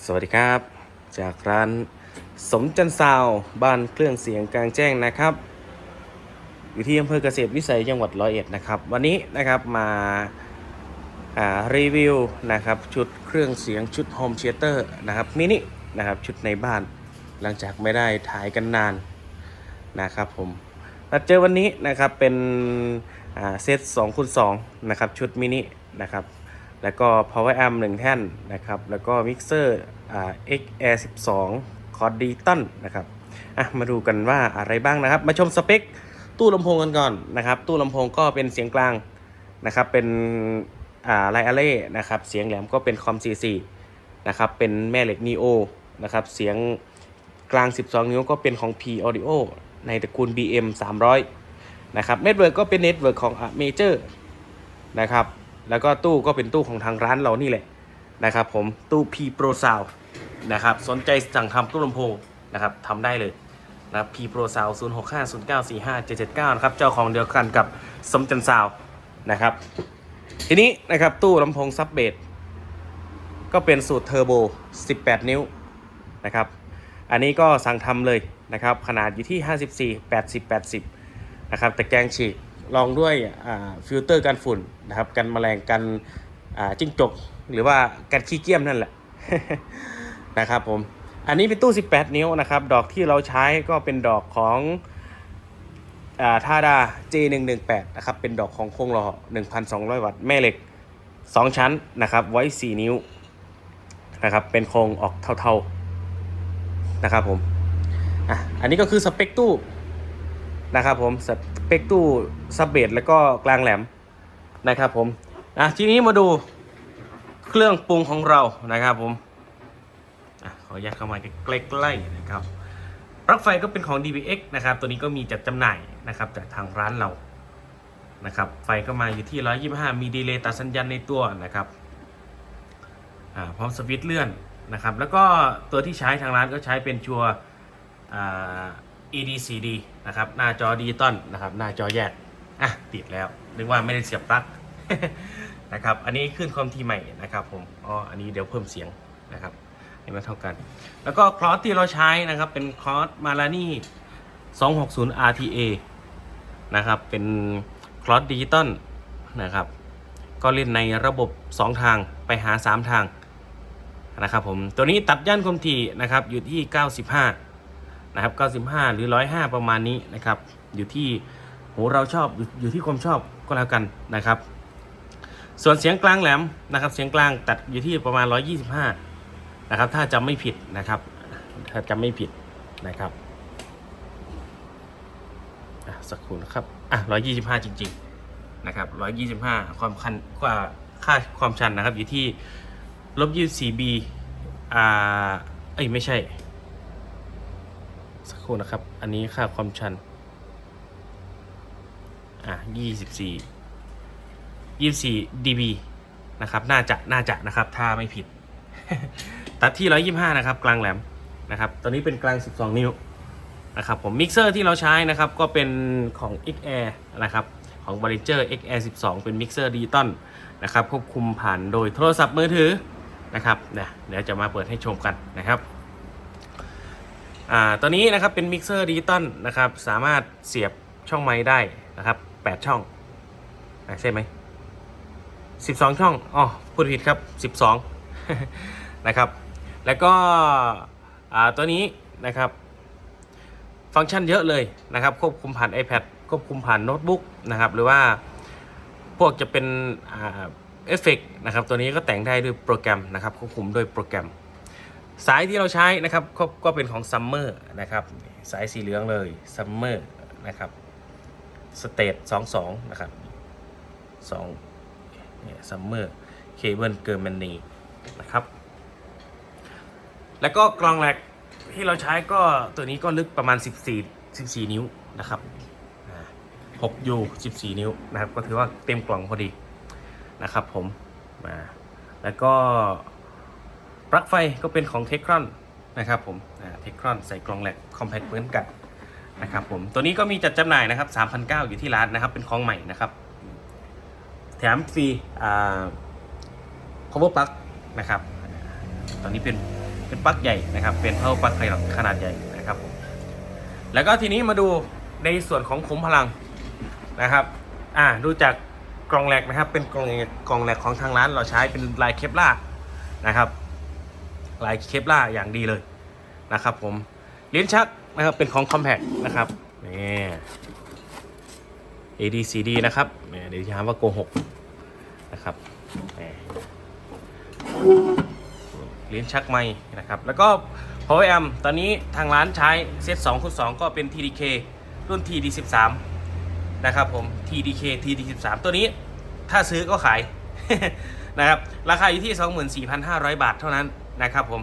สวัสดีครับ จากร้านสมจันทร์ซาวบ้านเครื่องเสียงกลางแจ้งนะครับอยู่ที่อำเภอเกษตรวิสัยจังหวัดร้อยเอ็ดนะครับ วันนี้นะครับมาารีวิวนะครับชุดเครื่องเสียงชุดโฮมเชียเตอร์นะครับมินินะครับชุดในบ้านหลังจากไม่ได้ถ่ายกันนานนะครับผมมาเจอวันนี้นะครับเป็นเซต2คูณ2นะครับชุดมินินะครับ แล้วก็ power amp 1 แท่นนะครับ แล้วก็มิกเซอร์อ่า XR 12 c o r d i t o n นะครับอะมาดูกันว่าอะไรบ้างนะครับ มาชมสเปคตู้ลำโพงกันก่อนนะครับ ตู้ลำโพงก็เป็นเสียงกลางนะครับ เป็นอ่าไลอาเล่นะครับ เสียงแหลมก็เป็นคอม C4 นะครับ เป็นแม่เหล็ก Neo นะครับ เสียงกลาง 12 นิ้วก็เป็นของ P Audio ในตระกูล BM 300นะครับ เน็ตเวิร์กก็เป็นเน็ตเวิร์กของ Major นะครับ แล้วก็ตู้ก็เป็นตู้ของทางร้านเรานี่แหละนะครับผมตู้ P Pro Sound นะครับสนใจสั่งทำตู้ลำโพงนะครับทำได้เลยนะครับ P Pro Sound 0 6 5 0 9 4 5 7 7 9นะครับเจ้าของเดียวกันกับสมจันซาวนะครับทีนี้นะครับตู้ลำโพงซับเบสก็เป็นสูตรเทอร์โบ 18 นิ้วนะครับอันนี้ก็สั่งทำเลยนะครับขนาดอยู่ที่ 54 80 80นะครับแต่แกงฉีก ลองด้วยฟิลเตอร์กันฝุ่นนะครับ กันแมลงกันจิ้งจก หรือว่ากันขี้เกียมนั่นแหละนะครับผม อันนี้เป็นตู้ 18 นิ้วนะครับ ดอกที่เราใช้ก็เป็นดอกของอ่าทาดา J118 นะครับ เป็นดอกของโครงหล่อ1,200 วัตต์ แม่เหล็ก 2 ชั้นนะครับ ไว้ 4 นิ้วนะครับ เป็นโครงออกเท่าๆนะครับผม อะ อันนี้ก็คือสเปคตู้นะครับผมส เปกตู้ซับเบสแล้วก็กลางแหลมนะครับผมอะทีนี้มาดูเครื่องปรุงของเรานะครับผมอะขออนุญาตเข้ามาใกล้ๆนะครับปลั๊กไฟก็เป็นของ DBX นะครับ ตัวนี้ก็มีจัดจำหน่ายนะครับจากทางร้านเรานะครับ ไฟก็มาอยู่ที่ 125 มีดีเลย์ตัดสัญญาณในตัวนะครับอ่าพร้อมสวิตช์เลื่อนนะครับ แล้วก็ตัวที่ใช้ทางร้านก็ใช้เป็นชัวร์ EDCD นะครับ หน้าจอดิจิตอลนะครับ หน้าจอแยก อะ ติดแล้ว นึกว่าไม่ได้เสียบปลั๊กนะครับ อันนี้ขึ้นความถี่ใหม่นะครับผม อ๋อ อันนี้เดี๋ยวเพิ่มเสียงนะครับให้มันเท่ากัน แล้วก็คลอสที่เราใช้นะครับ เป็นคลอสมาลานี่260 RTA นะครับ เป็นคลอสดิจิตอลนะครับ ก็เล่นในระบบ 2 ทางไปหา 3 ทางนะครับผม ตัวนี้ตัดย่านความถี่นะครับอยู่ที่ 95 นะครับ95 หรือ 105 ประมาณนี้นะครับ อยู่ที่โหเราชอบอยู่อยู่ที่ความชอบก็แล้วกันนะครับ ส่วนเสียงกลางแหลมนะครับ เสียงกลางตัดอยู่ที่ประมาณ 125 นะครับ ถ้าจำไม่ผิดนะครับ ถ้าจำไม่ผิดนะครับสักครู่นะครับอะ125 จริง ๆ นะครับ 125 ความคันกว่าค่าความชันนะครับอยู่ที่ลบ24 b อ่า เอ้ยไม่ใช่ สักครู่นะครับ อันนี้ค่าความชัน อะยี่สิบสี่ยี่สิบสี่ dB นะครับ น่าจะ น่าจะนะครับ ถ้าไม่ผิด ตัดที่ร้อยยี่ห้านะครับ กลางแหลมนะครับตัวนี้เป็นกลาง12นิ้วนะครับ ผม มิกเซอร์ที่เราใช้นะครับ ก็เป็นของ XR นะครับ ของ b a r i n g e r XR 12 เป็นมิกเซอร์ดิจิตอลนะครับ ควบคุมผ่านโดยโทรศัพท์มือถือนะครับเนี่ยเดี๋ยวจะมาเปิดให้ชมกันนะครับ อ่าตัวนี้นะครับเป็นมิกเซอร์ดิจิตอลนะครับสามารถเสียบช่องไม้ได้นะครับ 8 ช่องอใช่ไหม12 ช่องอ๋อพูดผิดครับ 12 นะครับ แล้วก็อ่าตัวนี้นะครับ ฟังก์ชันเยอะเลยนะครับ ควบคุมผ่าน iPad ควบคุมผ่านโน้ตบุ๊กนะครับ หรือว่าพวกจะเป็นอ่าเอฟเฟกนะครับ ตัวนี้ก็แต่งได้ด้วยโปรแกรมนะครับ ควบคุมด้วยโปรแกรม สายที่เราใช้นะครับก็ก็เป็นของ Summer นะครับสายสีเหลืองเลย Summer นะครับสเตท22นะครับ2เนี่ย Summer เคเบิลเกิร์มันนีนะครับ แล้วก็กรองแหลกที่เราใช้ก็ตัวนี้ก็ลึกประมาณ 14 14 นิ้วนะครับอ่า6 U 14 นิ้วนะครับ ก็ถือว่าเต็มกล่องพอดีนะครับผมมาแล้วก็ ปลั๊กไฟก็เป็นของเทค r อนนะครับผมเทค r อนใส่กล่องแหลกคอมแพคเหมือนกันนะครับผมตัวนี้ก็มีจัดจำหน่ายนะครับ3,900อยู่ที่ร้านนะครับเป็นของใหม่นะครับ แถมฟรีอ่า power plug นะครับตอนนี้เป็นเป็นปลั๊กใหญ่นะครับ เป็น power plug ขนาดใหญ่นะครับผมแล้วก็ทีนี้มาดูในส่วนของขุมพลังนะครับอ่าดูจากกล่องแหลกนะครับ เป็นกล่องกล่องแหลกของทางร้านเราใช้เป็นลายเคปล่านะครับ ลายเคปล่าอย่างดีเลยนะครับผมลิ้นชักนะครับเป็นของ Compact นะครับนี่ ADCD นะครับเนี่ยเดี๋ยวจะหาว่าโกหกนะครับนี่ลิ้นชักไม้นะครับ แล้วก็ Power Amp ตอนนี้ทางร้านใช้เซต2คูณ2ก็เป็น TDK รุ่น TD13 นะครับผม TDK TD13 ตัวนี้ถ้าซื้อก็ขายนะครับ ราคาอยู่ที่ 24,500 บาทเท่านั้น นะครับผม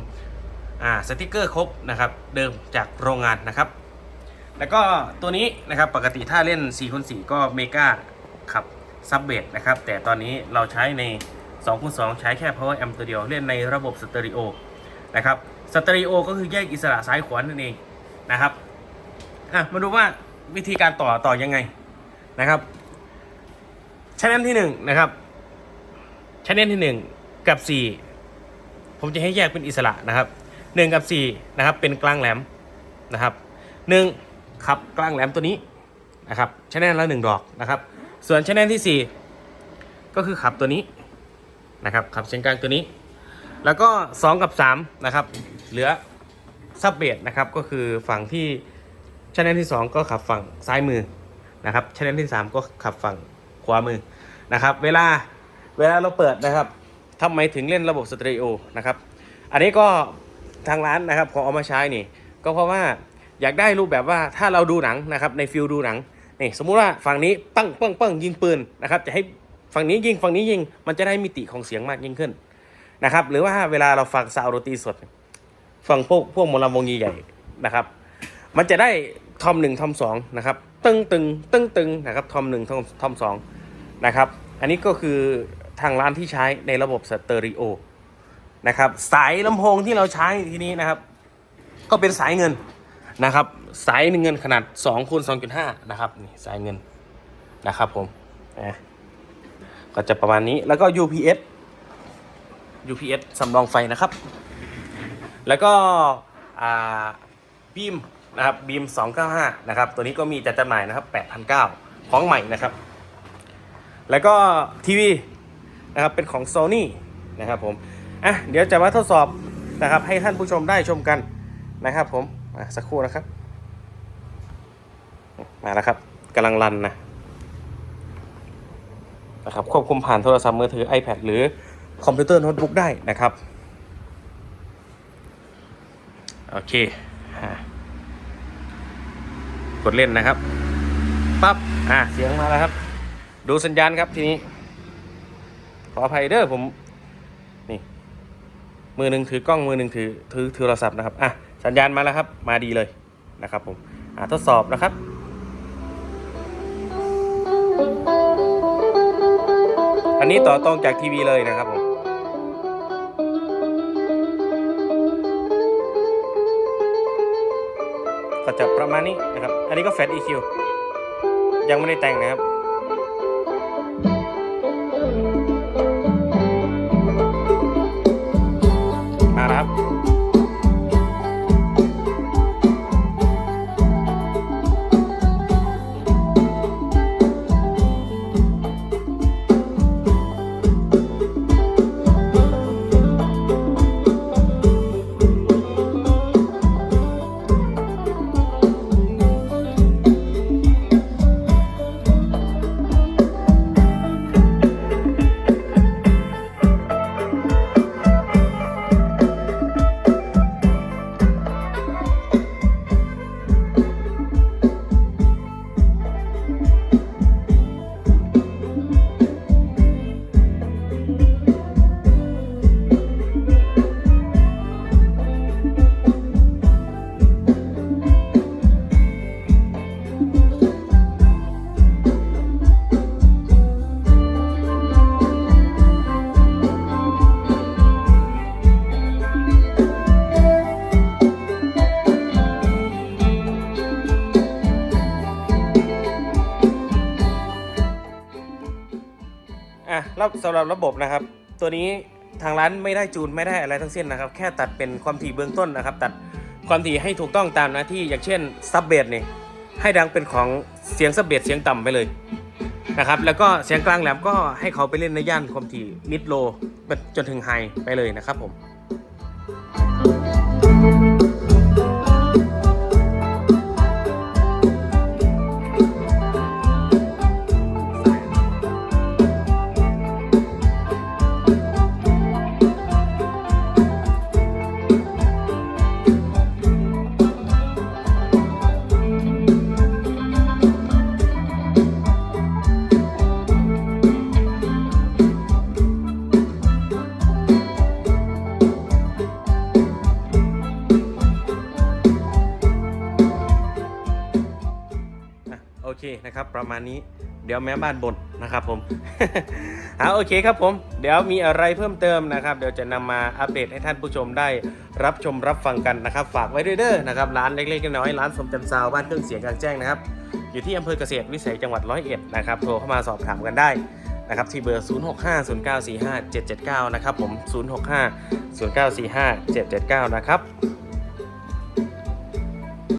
อ่าสติกเกอร์ครบนะครับเดิมจากโรงงานนะครับ แล้วก็ตัวนี้นะครับปกติถ้าเล่น4คูณ4ก็เมกาขับซับเบสนะครับแต่ตอนนี้เราใช้ใน2คูณ2ใช้แค่ power amp ตัวเดียวเล่นในระบบสเตอริโอนะครับสเตอริโอก็คือแยกอิสระซ้ายขวานั่นเองนะครับอะมาดูว่าวิธีการต่อต่อยังไงนะครับชแนลที่1นะครับชแนลที่ 1 กับ 4 ผมจะให้แยกเป็นอิสระนะครับ 1 กับ4นะครับเป็นกลางแหลมนะครับ1ขับกลางแหลมตัวนี้นะครับชแนลละ1ดอกนะครับ ส่วนชแนลที่ 4 ก็คือขับตัวนี้นะครับขับเส้นกลางตัวนี้ แล้วก็ 2 กับ3นะครับเหลือซับเบสนะครับก็คือฝั่งที่ชแนลที่ 2 ก็ขับฝั่งซ้ายมือนะครับชแนลที่ 3 ก็ขับฝั่งขวามือนะครับ เวลาเวลาเราเปิดนะครับ ทำไมถึงเล่นระบบสเตอริโอนะครับ อันนี้ก็ทางร้านนะครับขอเอามาใช้นี่ ก็เพราะว่าอยากได้รูปแบบว่าถ้าเราดูหนังนะครับในฟิลดูหนังนี่สมมุติว่าฝั่งนี้ปั้งปั้งปั้งยิงปืนนะครับจะให้ฝั่งนี้ยิงฝั่งนี้ยิงมันจะได้มิติของเสียงมากยิ่งขึ้นนะครับหรือว่าเวลาเราฟังซาวด์ตีสดฟังพวกพวกมลำวงใหญ่ๆนะครับ มันจะได้ทอมหนึ่งทอมสองนะครับตึงตึงตึงตึงนะครับทอมหนึ่งทอมทอมสองนะครับ อันนี้ก็คือ ทางร้านที่ใช้ในระบบสเตอริโอนะครับสายลำโพงที่เราใช้ทีนี้นะครับ ก็เป็นสายเงินนะครับ สายเงินขนาด2คูณ2.5 นะครับนี่สายเงินนะครับผมนะก็จะประมาณนี้แล้วก็ UPS UPS สำรองไฟนะครับ แล้วก็บีมนะครับบีม295 นะครับ ตัวนี้ก็มีจัดจำหน่ายนะครับ 8,900 ของใหม่นะครับ แล้วก็ทีวี นะครับเป็นของ Sony นะครับผมอะเดี๋ยวจะมาทดสอบนะครับให้ท่านผู้ชมได้ชมกันนะครับผมอะสักครู่นะครับ มาแล้วครับกำลังรันนะนะครับควบคุมผ่านโทรศัพท์มือถือ iPad หรือคอมพิวเตอร์โน้ตบุ๊กได้นะครับ โอเคอะกดเล่นนะครับ ปั๊บอะเสียงมาแล้วครับ ดูสัญญาณครับทีนี้ ออภัยเด้อผมนี่มือหนึ่งถือกล้องมือหนึ่งถือถือถือโทรศัพท์นะครับอะสัญญาณมาแล้วครับ มาดีเลยนะครับผมอะทดสอบนะครับอันนี้ต่อตรงจากทีวีเลยนะครับผมก็จะประมาณนี้นะครับ อันนี้ก็แฟลต EQ ยังไม่ได้แต่งนะครับ อะแล้วสำหรับระบบนะครับ ตัวนี้ทางร้านไม่ได้จูนไม่ได้อะไรทั้งสิ้นนะครับ แค่ตัดเป็นความถี่เบื้องต้นนะครับ ตัดความถี่ให้ถูกต้องตามหน้าที่อย่างเช่นซับเบสนี่ยให้ดังเป็นของเสียงซับเบสเสียงต่ำไปเลยนะครับแล้วก็เสียงกลางแหลมก็ให้เขาไปเล่นในย่านความถี่มิดโลจนถึงไฮไปเลยนะครับผม นะครับ ประมาณนี้เดี๋ยวแม่บ้านบ่นนะครับผมเอะโอเคครับผม เดี๋ยวมีอะไรเพิ่มเติมนะครับ เดี๋ยวจะนำมาอัปเดตให้ท่านผู้ชมได้รับชมรับฟังกันนะครับ ฝากไว้ด้วยเด้อนะครับร้านเล็กๆน้อยๆร้านสมจันซาวบ้านเครื่องเสียงกลางแจ้งนะครับ อยู่ที่อำเภอเกษตรวิสัยจังหวัดร้อยเอ็ดนะครับโทรเข้ามาสอบถามกันได้นะครับที่เบอร์ 0650945779 นะครับผม 0650945779 นะครับ